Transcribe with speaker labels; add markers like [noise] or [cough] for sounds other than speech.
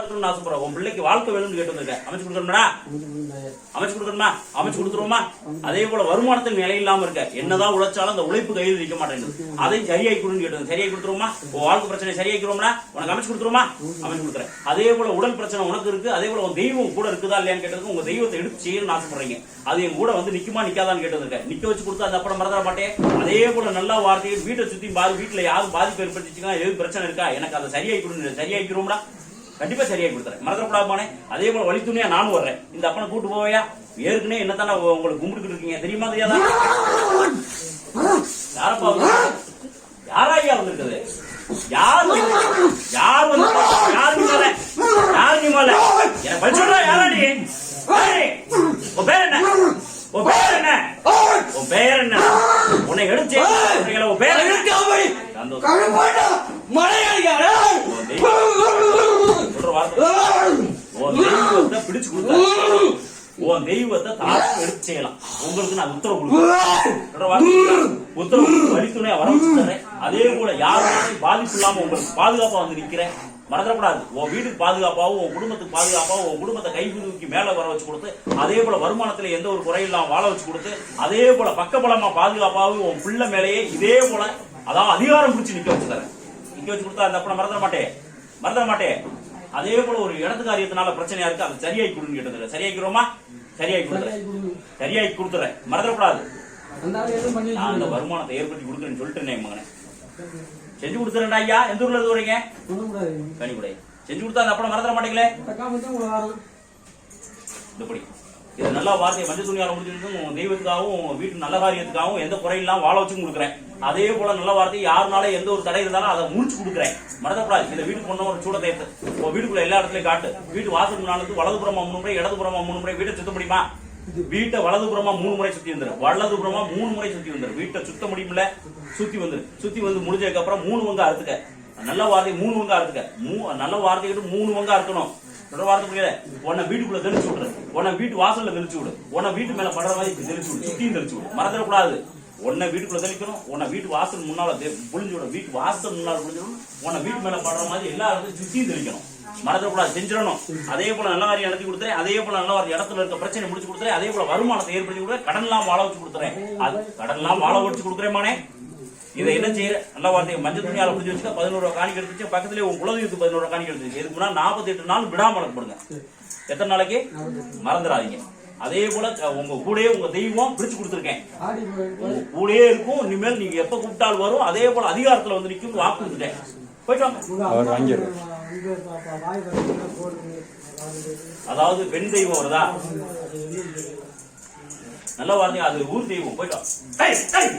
Speaker 1: இருக்கணும்னு ஆசைப்படுறோம் உன் பிள்ளைக்கு வாழ்க்கை வேணும்னு கேட்டு அமைச்சு கொடுக்கணும்டா? அமைச்சு கொடுக்கணுமா? அமைச்சு கொடுத்துருவோமா? அதே போல வருமானத்தில் நிலை இல்லாம இருக்க. என்னதான் உழைச்சாலும் அந்த உழைப்பு கையில் நிற்க மாட்டேங்குது. அதையும் சரியாகி கொடுன்னு கேட்டு சரியாகி கொடுத்துருவோமா? உன் வாழ்க்கை பிரச்சனை சரியாக்கிறோம்னா உனக்கு அமைச்சு கொடுத்துருவோமா? அமைச்சு கொடுக்குறேன். அதே போல உடல் பிரச்சனை உனக்கு இருக்கு. அதே போல உன் தெய்வம் கூட இருக்குதா இல்லையான்னு கேட்டதுக்கு உங்க தெய்வத்தை எடுத்து செய்யணும்னு ஆசைப்படுறீங்க. அது என் கூட வந்து நிக்குமா நிக்காதான்னு கேட்டு நிக்க வச்சு கொடுத்தா அந்த அப்புறம் மறந்துட மாட்டேன். அதே போல நல்ல வார்த்தையை வீட்டை சுத்தி பாதி வீட்டுல யாரும் பாதிப்பு ஏற்பட்டுச்சுன்னா எது பிரச்சனை இருக்கா? எனக்கு அதை சரியாக்கி கொடுங்க சரியாக்கிறோம்டா கண்டிப்பா சரியாக கொடுத்துறேன். மறந்துடக்கூடாதுமானே அதே போல வழி துணியா நானும் வர்றேன். இந்த அப்பனை கூட்டு போவையா? ஏற்கனவே என்னத்தானே உங்களுக்கு கும்பிட்டுக்கிட்டு இருக்கீங்க? தெரியுமா தெரியாதா? யாரப்பா யாரா ஐயா வந்திருக்குது? யார் வந்து- யார் வந்து யார் நீ மேல? யார் நீ மேல? எனக்கு பதில் சொல்றா யாரா நீ? உன் பேர் என்ன? உன் பேர் என்ன? உன் பேர் என்ன? உன்னை எடுத்து உன் பேர் என்ன? சந்தோஷம் தெய்வம் சொல்ற வார்த்தை உன் தெய்வத்தை பிடிச்சு கொடுத்தா. [laughs] உன் தெய்வத்தை தாராளமா [laughs] எடுத்து செய்யலாம். உங்களுக்கு நான் உத்தரவு கொடுக்குறேன். [laughs] உத்தரவு வழித்துணையா வர வச்சு தர்றேன் அதே போல யாருனாலும் பாதிப்பு இல்லாம உங்களுக்கு பாதுகாப்பா வந்து நிக்கிறேன். மறந்துடக்கூடாது. உன் வீட்டுக்கு பாதுகாப்பாவும் உன் குடும்பத்துக்கு பாதுகாப்பாவும் உன் குடும்பத்தை கை தூக்கி மேல வர வச்சு கொடுத்து அதே போல வருமானத்துல எந்த ஒரு குறை இல்லாம வாழ வச்சு கொடுத்து அதே போல பக்கபலமா பாதுகாப்பாவும் உன் பிள்ளை மேலேயே இதே போல அதான் அதிகாரம் பிடிச்சு நிக்க வச்சு தரேன். நிக்க வச்சு கொடுத்தா அந்த அப்ப மறந்துட மாட்டேன் மறந்துட மாட்டேன் அதே போல ஒரு இடத்து காரியத்தினால பிரச்சனையா இருக்கு அதை சரியாக்கி கொடுன்னு கேட்டது சரியாக்கிறோமா சரியாக்கி கொடுத்துறேன் சரியாக்கி கொடுத்துறேன். மறந்துடக்கூடாது. நான் அந்த வருமானத்தை ஏற்படுத்தி கொடுக்குறேன்னு சொல்லிட்டேன் மகனே. செஞ்சு கொடுத்துறேன்டா ஐயா. எந்த ஊர்ல இருந்து வரீங்க கனிக்குடை செஞ்சு கொடுத்தா அந்த அப்படம் மறந்துட மாட்டீங்களே? இந்த படி. இது நல்லா வார்த்தையை மஞ்சள் துணியால் முடிஞ்சிருக்கும் தெய்வத்துக்காகவும் வீட்டு நல்ல காரியத்துக்காகவும் எந்த குறையெல்லாம் வாழ வச்சு கொடுக்குறேன். அதே போல நல்ல வார்த்தை யாருனால எந்த ஒரு தடை இருந்தாலும் அதை முடிச்சு கொடுக்குறேன். மறந்துடக்கூடாது. இந்த வீட்டுக்கு பொண்ணு ஒரு சூட தேர்த்து வீட்டுக்குள்ள எல்லா இடத்துலயும் காட்டு. வீட்டு வாசல் முன்னாடி வலதுபுறமா மூணு முறை இடதுபுறமா மூணு முறை வீட்டை சுத்த முடியுமா வீட்டை வலதுபுறமா மூணு முறை சுத்தி வந்துரு. வலதுபுறமா மூணு முறை சுத்தி வந்துரு. வீட்டை சுத்த முடியுமில்ல சுத்தி வந்துரு. சுத்தி வந்து முடிஞ்சதுக்கு அப்புறம் மூணு வங்க அறுத்துக்க. நல்ல வார்த்தை மூணு வங்க அறுத்துக்க. மூ நல்ல வார்த்தைக்கிட்டு மூணு வங்க அறுக்கணும். சொல்ற வார்த்தை புரியல உன்னை வீட்டுக்குள்ள தெளிச்சு விடுற உன்னை வீட்டு வாசல்ல தெளிச்சு விடு. உன்னை வீட்டு மேல படுற மாதிரி இப்படி தெளிச்சு விடு. சுத்தியும் தெளிச்சு விடு. மறந்துடக்கூடாது உன்னை வீட்டுக்குள்ள தெளிக்கணும். உன்னை வீட்டு வாசல் முன்னால புழிஞ்சு விடும் வீட்டு வாசல் முன்னால புழிஞ்சிடணும் உன்னை வீட்டு மேல படுற மாதிரி எல்லா இடத்தையும் சுத்தியும் தெளிக்கணும். மறந்துடக்கூடாது செஞ்சிடணும். அதே போல நல்ல வாரியம் நடத்தி கொடுத்துறேன். அதே போல நல்ல வாரி இடத்துல இருக்க பிரச்சனை முடிச்சு கொடுத்துறேன். அதே போல வருமானத்தை ஏற்படுத்தி கொடுக்குறேன். எல்லாம் வாழ வச்சு கொடுத்துறேன். அது எல்லாம் வாழ வச்சு கொடுக்குறேன் மானே. இதை என்ன செய்யற? நல்ல வார்த்தை மஞ்சள் துணியால பிடிச்சி வச்சுக்க பதினோரு காணிக்கை எடுத்துச்சு. பக்கத்துலயே உன் குலதெய்வத்துக்கு பதினோரு காணிக்கை எடுத்துச்சு. இதுக்கு முன்னாடி நாற்பத்தி எட்டு நாள் விடாம போடுங்க எத்தனை நாளைக்கு? மறந்துடாதீங்க. அதே போல உங்க கூடயே உங்க தெய்வம் பிடிச்சு கொடுத்துருக்கேன். உங்க கூடயே இருக்கும். இனிமேல் நீங்க எப்ப கூப்பிட்டாலும் வரும்? அதே போல அதிகாரத்துல வந்து நிக்கும் வாக்கு கொடுத்துட்டேன். போயிட்டு அதாவது பெண் தெய்வம் வருதா நல்ல வார்த்தை அது ஊர் தெய்வம். போயிட்டு வா. டேய், டேய்.